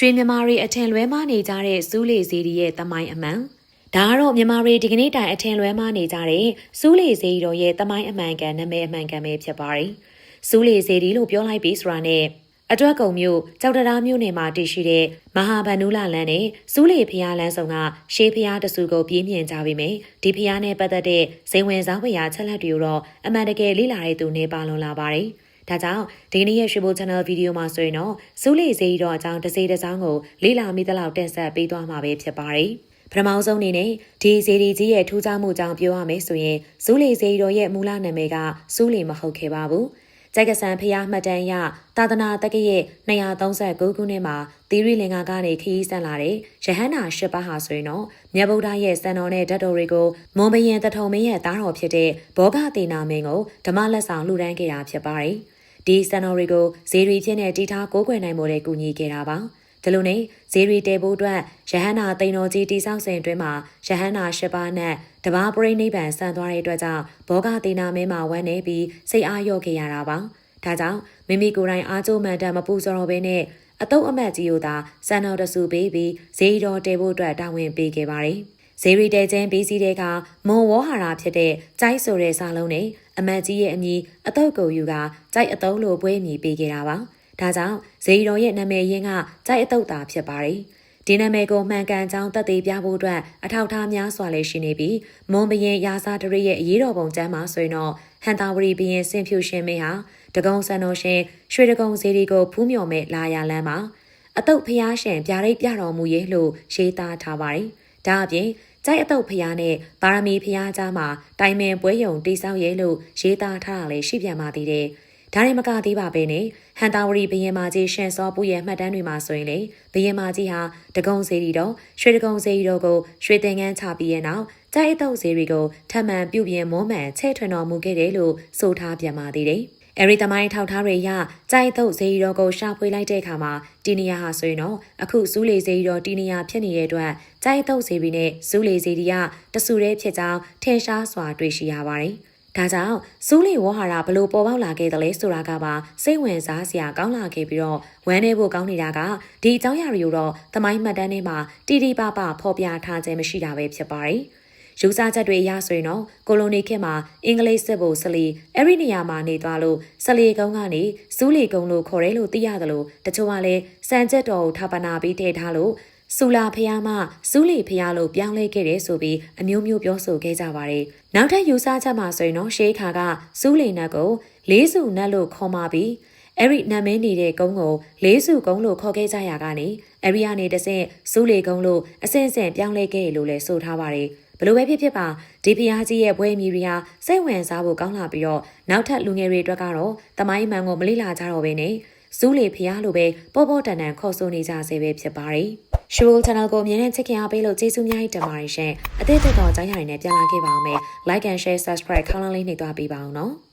ရွှေမြန်မာတွေအထင်လွဲမနေကြတဲ့စူးလေစေဒီရဲ့တမိုင်းအမှန်ဒါကတော့မြန်မာတွေဒီကနေ့တိုင်အထင်လွဲမနေကြတဲ့စူးလေစေဒီတော်ရဲ့တမိုင်းအမှန်ကန်နာမည်အမှန်ကန်ပဲဖြစ်ပါတယ်စူးလေစေဒီလို့ပြောလိုက်ပြီးဆိုတာနဲ့အတွက်ကုံမျိုးကြောက်တရားမျိုးနယ်မှာတည်ရှိတဲ့မဟာဗန္ဓုလလန်းနဲ့စူးလေဖျားလန်းဆောင်ကရှေးဖျားတဆူကိုပြင်းပြင်းကြပြီမယ်ဒီဖျားနဲ့ပတ်သက်တဲ့ဇိမ်ဝင်စားဝရာချက်လက်တွေကိုတော့အမှန်တကယ်လေ့လာတဲ့သူနေပါလွန်လာပါတယ် ဒါကြောင့်ဒီနေ့ရဲ့ရွှေဘို channel ဗီဒီယိုမှာဆိုရင်တော့စူးလေစေးတော့အကြောင်းတစ်စေးတစ်စောင်းကိုလေ့လာမိသလောက်တင်ဆက်ပေးသွားမှာပဲဖြစ်ပါတယ်။ပထမဆုံးအနေနဲ့ဒီစေဒီကြီးရဲ့ထူးခြားမှုကြောင့်ပြောရမယ်ဆိုရင်စူးလေစေးတော်ရဲ့မူလနာမည်ကစူးလေမဟုတ်ခဲ့ပါဘူး။ကြိုက်ကဆန်ဖျားမှတ်တမ်းရသာသနာတက္ကရဲ့239ခုနှစ်မှာသီရိလင်္ကာကနေခရီးဆက်လာတဲ့ရဟန္တာရှစ်ပါးဟာဆိုရင်တော့မြတ်ဗုဒ္ဓရဲ့စံတော်နဲ့ဓာတ်တော်တွေကိုမွန်ဘရင်တထုံမင်းရဲ့သားတော်ဖြစ်တဲ့ဘောဂသေနာမင်းကိုဓမ္မလက်ဆောင်လှူဒန်းခဲ့တာဖြစ်ပါတယ်။ ဒီစံတော်တွေကိုဇေရီချင်းနဲ့တီထားကိုးကွယ်နိုင်မှုတွေကူညီခဲ့တာပါ။ဒီလိုနဲ့ဇေရီတဲဖို့အတွက်ရဟန္တာတိန်တော်ကြီးတိဆောက်စဉ်အတွင်းမှာရဟန္တာရှစ်ပါးနဲ့တဘာပရိနိဗ္ဗာန်ဆန်သွားတဲ့အတွက်ကြောင့်ဘောဂသေနာမင်းမှာဝမ်းနေပြီးစိတ်အားလျော့ခဲ့ရတာပါ။ဒါကြောင့်မိမိကိုယ်တိုင်အားကျိုးမှန်တမ်းမပူစော်တော့ဘဲနဲ့အတုပ်အမတ်ကြီးတို့သာစံတော်တဆူပေးပြီးဇေရီတော်တဲဖို့အတွက်တာဝန်ပေးခဲ့ပါတယ်။ ဇေရီတဲချင်းပြီးစီးတဲ့ကမွန်ဝေါ်ဟာရာဖြစ်တဲ့ကြိုက်ဆိုတဲ့စာလုံးနဲ့အမတ်ကြီးရဲ့အမည်အတုပ်ကိုယူကကြိုက်အတုံးလိုပွဲအမည်ပေးခဲ့တာပါ။ဒါကြောင့်ဇေရီတော်ရဲ့နာမည်ရင်းကကြိုက်အတုပ်သာဖြစ်ပါတယ်။ဒီနာမည်ကိုမှန်ကန်ကြောင်းတက်သေးပြဖို့အတွက်အထောက်ထားများစွာလည်းရှိနေပြီးမွန်ဘရင်ရာဇာတရရဲ့အရေးတော်ပုံကျမ်းမှာဆိုရင်တော့ဟန်တာဝရီဘရင်စင်ဖြူရှင်မင်းဟာတကုံစံတော်ရှင်ရွှေတကုံစီဒီကိုဖူးမြော်မဲ့လာရလန်းမှာအတုတ်ဖျားရှင်ပြာရိတ်ပြတော်မူရေးလို့ရေးသားထားပါတယ်။ ဒါအပြင်ကြိုက်အတုတ်ဖျားနဲ့ပါရမီဖျားကြားမှာတိုင်ပင်ပွဲယုံတိဆောက်ရဲလို့ရေးသားထားတာလည်းရှိပြန်ပါသေးတယ်။ဒါရင်မကသေးပါပဲနဲ့ဟန်တာဝရီဘရင်မာကြီးရှင်စောပူရဲ့မှတ်တမ်းတွေမှာဆိုရင်လေဘရင်မာကြီးဟာတကုံစီရီတော်ရွှေတကုံစီရီတော်ကိုရွှေသင်္ကန်းချပြီးရဲ့နောက်ကြိုက်အတုတ်စီရီကိုထပ်မံပြုပြင်မွမ်းမံချဲ့ထွင်တော်မူခဲ့တယ်လို့ဆိုထားပြန်ပါသေးတယ်။ အဲဒီသမိုင်းထောက်ထားတွေရကြိုက်တုတ်ဇေရီတော်ကိုရှာဖွေလိုက်တဲ့အခါမှာတီနီယာဟာဆိုရင်တော့အခုစူးလေဇေရီတော်တီနီယာဖြစ်နေတဲ့အတွက်ကြိုက်တုတ်ဇေရီနဲ့စူးလေဇေရီကတဆူတည်းဖြစ်ကြောင်းထင်ရှားစွာတွေ့ရှိရပါတယ်။ဒါကြောင့်စူးလေဝဟာရဘလို့ပေါ်ပေါက်လာခဲ့တယ်လဲဆိုတာကပါစိတ်ဝင်စားစရာကောင်းလာခဲ့ပြီးတော့ဝမ်းနေဖို့ကောင်းနေတာကဒီအကြောင်းအရာတွေကိုတော့သမိုင်းမှတ်တမ်းထဲမှာတီတီပပဖော်ပြထားခြင်းမရှိတာပဲဖြစ်ပါတယ်။ ယူဆချက်တွေအရဆိုရင်တော့ကိုလိုနီခေတ်မှာအင်္ဂလိပ်စစ်ဗိုလ်စလီအဲ့ဒီနေရာမှာနေသွားလို့စလီကုန်းကနေစူးလီကုန်းလို့ခေါ်တယ်လို့သိရတယ်လို့တချို့ကလည်းစံချက်တော်ကိုထာပနာပြီးထည့်ထားလို့စူလာဖျားမစူးလီဖျားလို့ပြောင်းလဲခဲ့တယ်ဆိုပြီးအမျိုးမျိုးပြောဆိုခဲ့ကြပါတယ်။နောက်ထပ်ယူဆချက်မှာဆိုရင်တော့ရှေးခါကစူးလီနတ်ကိုလေးစုနတ်လို့ခေါ်มาပြီးအဲ့ဒီနာမည်နေတဲ့ကုန်းကိုလေးစုကုန်းလို့ခေါ်ခဲ့ကြရကနေအဲ့ဒီကနေတဆင့်စူးလီကုန်းလို့အစင်စင်ပြောင်းလဲခဲ့လို့လည်းဆိုထားပါတယ်။ ဘလို့ပဲဖြစ်ဖြစ်ပါဒီဖျားကြီးရဲ့ဘွဲမီရီဟာစိတ်ဝင်စားဖို့ကောင်းလာပြီးတော့နောက်ထပ်လူငယ်တွေအတွက်ကတော့တမိုင်းမှန်ကိုမလိလာကြတော့ဘဲနဲ့စူးလေဖျားလိုပဲပေါ်ပေါ်တန်တန်ခေါ်ဆိုနေကြစေပဲဖြစ်ပါတယ်။ Shul Channel ကိုအမြဲတမ်းချစ်ခင်အားပေးလို့ကျေးဇူးများကြီးတင်ပါတယ်ရှင်။အသေးသေးတော့ကြားရရင်လည်းပြန်လာခဲ့ပါအောင်မယ်။ Like and Share Subscribe ခေါင်းလောင်းလေးနှိပ်သွားပေးပါအောင်နော်။